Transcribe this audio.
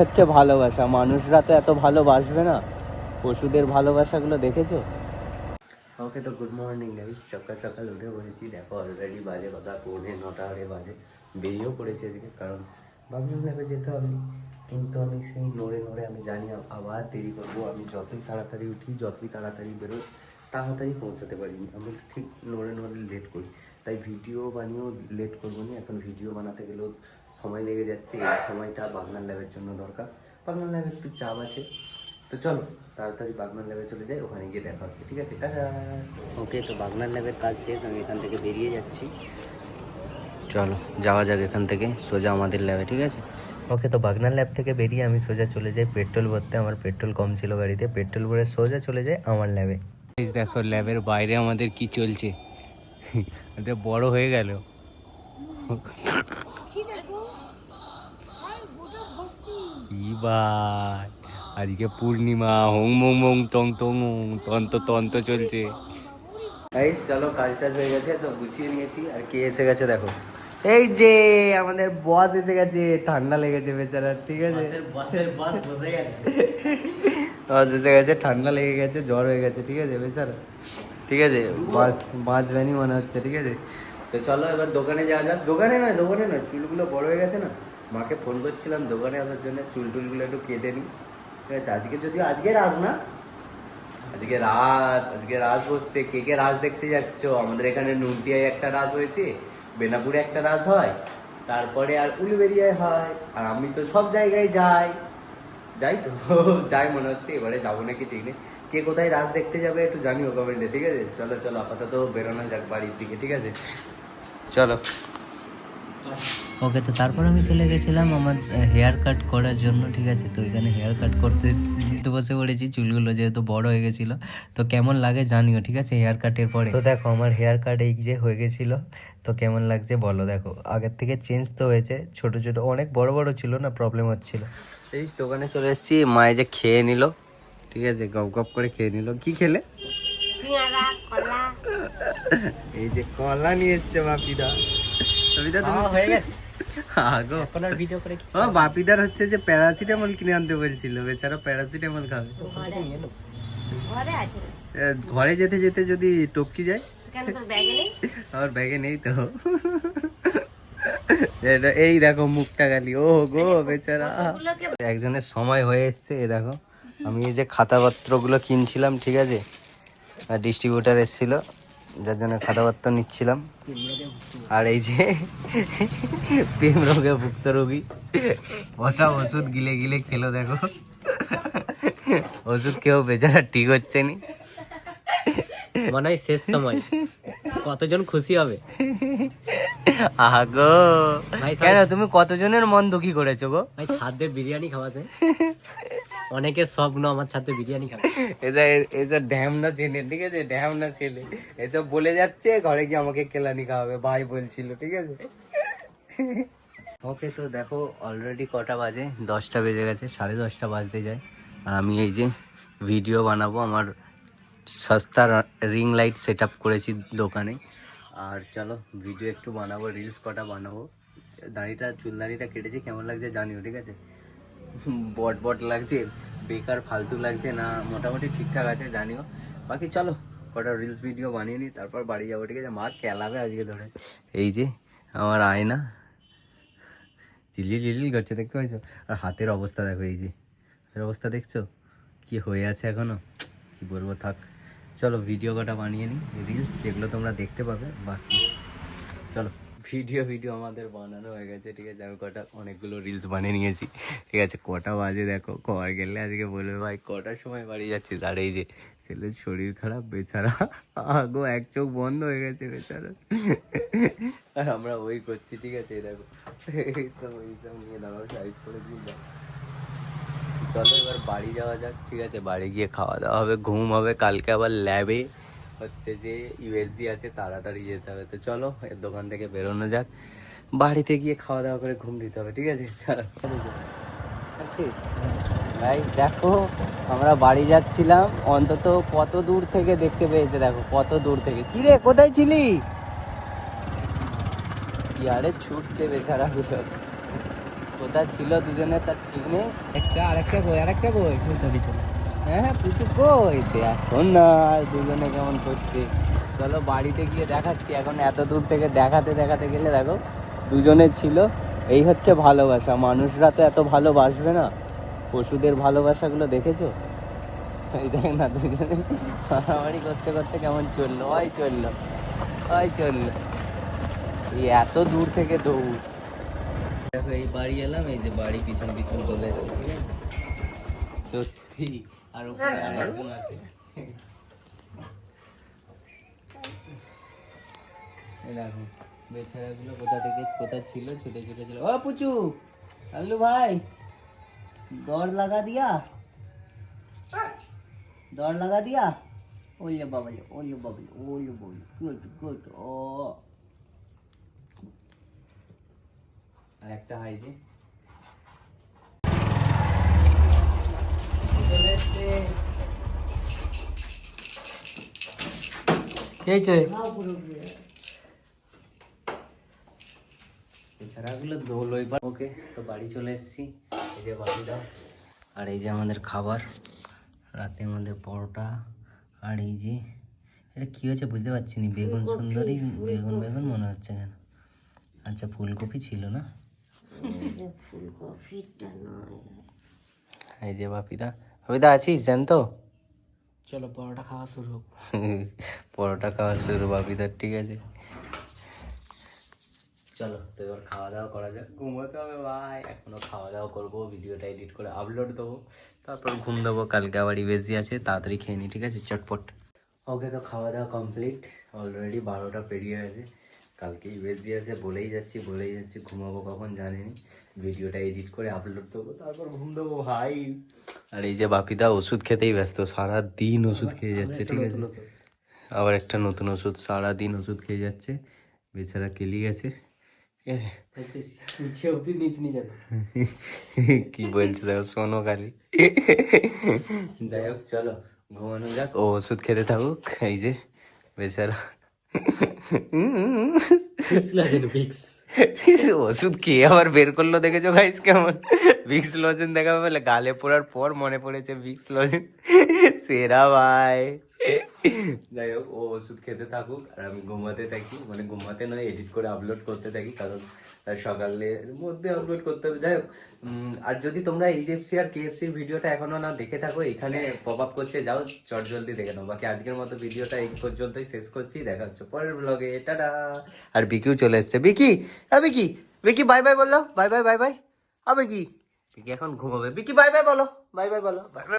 হচ্ছে ভালোবাসা। মানুষরা তো এত ভালোবাসবে না। পশুদের ভালোবাসাগুলো দেখেছ? ওকে তো গুড মর্নিং গাইস সকাল সকাল উঠে পড়েছি দেখো অলরেডি বাজে কথা, পৌনে নটা আড়ে বাজে। বেরিয়েও পড়েছি আজকে, কারণ ভাবলাম ল্যাবে যেতে হবে। কিন্তু আমি সেই নড়ে নড়ে, আমি জানি আবার দেরি করব। আমি যতই তাড়াতাড়ি উঠি, যতই তাড়াতাড়ি বেরোই, তাড়াতাড়ি পৌঁছাতে পারি। আমি ঠিক নড়ে নড়ে লেট করি। তাই ভিডিও বানিয়েও লেট করব না। এখন ভিডিও বানাতে গেলেও সময় লেগে যাচ্ছে এই সময়টা বাগনান ল্যাবের জন্য দরকার। বাগনান ল্যাবে একটু চাপ আছে। তো চলো তাড়াতাড়ি বাগনান ল্যাবে চলে যাই ওখানে গিয়ে দেখা হচ্ছে ঠিক আছে? টাটা! ওকে তো বাগনান ল্যাবের কাজ শেষ আমি এখান থেকে বেরিয়ে যাচ্ছি। চলো যাওয়া যাক এখান থেকে সোজা আমাদের ল্যাবে ঠিক আছে? ওকে তো বাগনান ল্যাব থেকে বেরিয়ে আমি সোজা চলে যাই পেট্রোল ভরতে আমার পেট্রোল কম ছিল গাড়িতে পেট্রোল ভরে সোজা চলে যাই আমার ল্যাবে। দেখো ল্যাবের বাইরে আমাদের কি চলছে? এটা বড় হয়ে গেল। ভাই আজকে পূর্ণিমা হোং মোং মোং টং টং তন্ত তন্ত চলছে। এই চলো কাজ টাজ হয়ে গেছে সব গুছিয়ে নিয়েছি। আর কে এসে গেছে দেখো। এই যে আমাদের বস এসে গেছে ঠান্ডা লেগেছে বেচারা ঠিক আছে? বস এসে গেছে ঠান্ডা লেগে গেছে জ্বর হয়ে গেছে ঠিক আছে বেচারা? ঠিক আছে বাঁচ বাঁচবেনি মনে হচ্ছে ঠিক আছে? তো চলো এবার দোকানে যাওয়া যাক। দোকানে নয় দোকানে নয় চুলগুলো বড় হয়ে গেছে না? মাকে ফোন করছিলাম দোকানে আসার জন্য চুল টুলগুলো একটু কেটে নিই। ঠিক আছে আজকে যদিও আজকে রাজ না। আজকে রাস আজকে রাস বসছে। কে কে রাস দেখতে যাচ্ছ? আমাদের এখানে নুনটিয়ায় একটা রাস হয়েছে বেনাপুরে একটা রাস হয় তারপরে আর উলুবেরিয়ায় হয় আর আমি তো সব জায়গায় যাই। যাই তো যাই মনে হচ্ছে এবারে যাব নাকি ঠিক নেই কে কোথায় রাস দেখতে যাবে একটু জানিও কমেন্টে ঠিক আছে? চলো চলো আপাতত বেরোনো যাক বাড়ির দিকে ঠিক আছে? চলো। ওকে তো তারপর আমি চলে গেছিলাম আমার হেয়ার কাট করার জন্য ঠিক আছে? তো এখানে হেয়ার কাট করতে দিতে বসে পড়েছি চুলগুলো যেহেতু বড় হয়ে গেছিল। তো কেমন লাগে জানিও ঠিক আছে হেয়ার কাটের পরে? তো দেখো আমার হেয়ার কাট এই যে হয়ে গেছিল তো কেমন লাগছে বলো দেখো। আগের থেকে চেঞ্জ তো হয়েছে ছোট ছোট অনেক বড় বড় ছিল না প্রবলেম হচ্ছিল। এই দোকানে চলে এসেছি মায়ে যে খেয়ে নিল ঠিক আছে গপ গপ করে খেয়ে নিল। কি খেলে? এই যে কলা নিয়ে এসছে বাপিদা। বাপিদা তুমি হয়ে গেছে। আগো। এখন ভিডিও করে ও বাপিদার হচ্ছে যে প্যারাসিটামল কিনে আনতে বলছিল বেচারা প্যারাসিটামল খাবে। ঘরে আছে। ঘরে যেতে যেতে যদি টপকি যায়। আমার ব্যাগে নেই তো। এটা- এই দেখো মুখটা খালি। ও গো বেচারা। একজনের সময় হয়ে এসছে এ দেখো। আমি এই যে খাতাপত্রগুলো কিনছিলাম ঠিক আছে? আর ডিস্ট্রিবিউটার এসেছিল। যার জন্য খাতাপত্র নিচ্ছিলাম। আর এই যে প্রেম রোগে ভুক্ত রোগী। ওটা ওষুধ গিলে গিলে খেলো দেখো। ওষুধ কেউ বেচারা ঠিক হচ্ছে নি। মনে হয় শেষ সময়। কতজন খুশি হবে? আগো ভাই, কেন তুমি কতজনের মন দুঃখী করেছ গো? ভাই ছাদে বিরিয়ানি খাওয়াতে। অনেকের স্বপ্ন আমার ছাদে বিরিয়ানি খাওয়া এটা এটা ড্যামনা ছেলে ঠিক আছে? ড্যামনা ছেলে। এসব বলে যাচ্ছে ঘরে গিয়ে আমাকে কেলানি খাওয়াবে ভাই বলছিল ঠিক আছে? ওকে তো দেখো অলরেডি কটা বাজে দশটা বেজে গেছে সাড়ে দশটা বাজতে যায়। আর আমি এই যে ভিডিও বানাবো আমার সস্তা রিং লাইট সেট আপ করেছি দোকানে। আর চলো ভিডিও একটু বানাবো রিলস কটা বানাবো। দাড়িটা, চুল দাড়িটা কেটেছি, কেমন লাগছে জানিও, ঠিক আছে? বট বট লাগছে, বেকার, ফালতু লাগছে, না, মোটামুটি ঠিকঠাক আছে, জানিও। বাকি চলো, কটা রিলস ভিডিও বানিয়ে নিই, তারপর বাড়ি যাব, ঠিক আছে? মা খেলাবে আজকে ধরে। এই যে, আমার আয়না। চিলি চিলি করছে, দেখতে পাইছো আর হাতের অবস্থা দেখো, এই যে। হাতের অবস্থা দেখছ? কি হয়ে আছে এখনও? কি বলব, থাক। চলো ভিডিও কটা বানিয়ে নিই রিলস যেগুলো তোমরা দেখতে পাবে, বাকি চলো। ভিডিও ভিডিও আমাদের বানানো হয়ে গেছে, ঠিক আছে? আমি কটা, অনেকগুলো রিলস বানিয়ে নিয়েছি, ঠিক আছে? কটা বাজে দেখো কবার গেলে আজকে বলবে, ভাই, কটার সময় বাড়ি যাচ্ছিস? আর এই যে, ছেলের শরীর খারাপ, বেচারা, আগো, এক চোখ বন্ধ হয়ে গেছে, বেচারা। আর আমরা ওই করছি, ঠিক আছে? দেখো এইসব এইসব নিয়ে দাঁড়াও সাইড করে যাও। চলো, এবার বাড়ি যাওয়া যাক, ঠিক আছে? বাড়ি গিয়ে খাওয়া দাওয়া হবে, ঘুম হবে। কালকে আবার ল্যাবে হচ্ছে যে ইউএসজি আছে, তাড়াতাড়ি যেতে হবে। তো চলো এর দোকান থেকে বেরোনো যাক। বাড়িতে গিয়ে খাওয়া দাওয়া করে ঘুম দিতে হবে, ঠিক আছে? ভাই, দেখো, আমরা বাড়ি যাচ্ছিলাম, অন্তত কত দূর থেকে দেখতে পেয়েছে, দেখো, কত দূর থেকে। কি রে, কোথায় ছিলি? ইয়ারে, ছুটছে বেচারা কোথায় ছিল দুজনে তার ঠিক নেই? একটা আরেকটা কই আরেকটা কই? ফুলটা পিছনে হ্যাঁ হ্যাঁ পুচু কই? এখন না দুজনে কেমন করছে? চলো বাড়িতে গিয়ে দেখাচ্ছি। এখন এত দূর থেকে দেখাতে দেখাতে গেলে দেখো দুজনে ছিল। এই হচ্ছে ভালোবাসা। মানুষরা তো এত ভালোবাসবে না। পশুদের ভালোবাসাগুলো দেখেছ? এই দেখ না দুজনে। মারামারি করতে করতে কেমন চলল? ওই চলল ওই চলল। এই এত দূর থেকে দৌড়। দেখো এই বাড়ি এলাম এই যে বাড়ি পিছন পিছন চলে এসেছে। সত্যি? আর উপরে আরেকজন আছে। দেখো বেচারাগুলো কোথা থেকে কোথা ছিল ছুটে ছুটে ছিল। ও পুচু আল্লু ভাই দর লাগা দিয়া? দর লাগা দিয়া? ওলে বাবলে ওলে বাবলে ওলে বাবলে গুড গুড ও। আর একটা হাই যে এছাড়াগুলো দোল এবার ওকে তো বাড়ি চলে এসেছি। এই যে বাড়িটা আর এই যে আমাদের খাবার রাতে আমাদের পরোটা আর এই যে এটা কি হয়েছে বুঝতে পারছি না। বেগুন সুন্দরী বেগুন বেগুন মনে হচ্ছে কেন আচ্ছা ফুলকপি ছিল না? এই যে বাপিদা বাপিদা আছিস? জানতো? চলো পরোটা খাওয়া শুরু। পরোটা খাওয়া শুরু বাপিদার ঠিক আছে। চলো তো এবার খাওয়া দাওয়া করা যাক। ঘুমোতে হবে ভাই। এখনও খাওয়া দাওয়া করব ভিডিওটা এডিট করে আপলোড দেবো। তারপর ঘুম দেবো কালকে আবার বেশি আছে তাড়াতাড়ি খেয়ে নিই ঠিক আছে? চটপট। ওকে তো খাওয়া দাওয়া কমপ্লিট অলরেডি বারোটা পেরিয়ে গেছে। কালকে বেশি আছে বলেই যাচ্ছি বলেই যাচ্ছি ঘুমাবো কখন জানিনি। ভিডিওটা এডিট করে আপলোড দেবো তারপর ঘুম দেবো ভাই। আর এই যে বাপিদা ওষুধ খেতেই ব্যস্ত সারা দিন ওষুধ খেয়ে যাচ্ছে ঠিক আছে? আবার একটা নতুন ওষুধ সারা দিন ওষুধ খেয়ে যাচ্ছে বেচারা কেলি গেছে। কি বলছে দেখো শোনো খালি। যাই হোক চলো ঘুমানো যাক। ও ওষুধ খেতে থাকুক এই যে বেচারা ওষুধ খেয়ে আবার বের করল দেখেছ গাইস কেমন? ভিক্স লজেন দেখা বলে গালে পড়ার পর মনে পড়েছে ভিক্স লজেন সেরা ভাই। যাই হোক ও ওষুধ খেতে থাকুক আর আমি ঘুমাতে থাকি। মানে ঘুমাতে নয় এডিট করে আপলোড করতে থাকি কারণ সকালের মধ্যে আপলোড করতে হবে। যাই হোক আর যদি তোমরা এইচএফসি আর কেএফসির ভিডিওটা এখনও না দেখে থাকো, এখানে পপ আপ করছে, যাও, চট জলদি দেখে নাও। বাকি আজকের মতো ভিডিওটা এই পর্যন্তই শেষ করছি। দেখা হচ্ছে পরের ব্লগে টাটা! আর বিকিও চলে এসছে। বিকি! হ্যাঁ বিকি! বিকি বাই বাই বলল বাই বাই বাই বাই হবে কি বিকি এখন ঘুমাবে। বিকি বাই বাই বলো। বাই বাই বলো। Bye by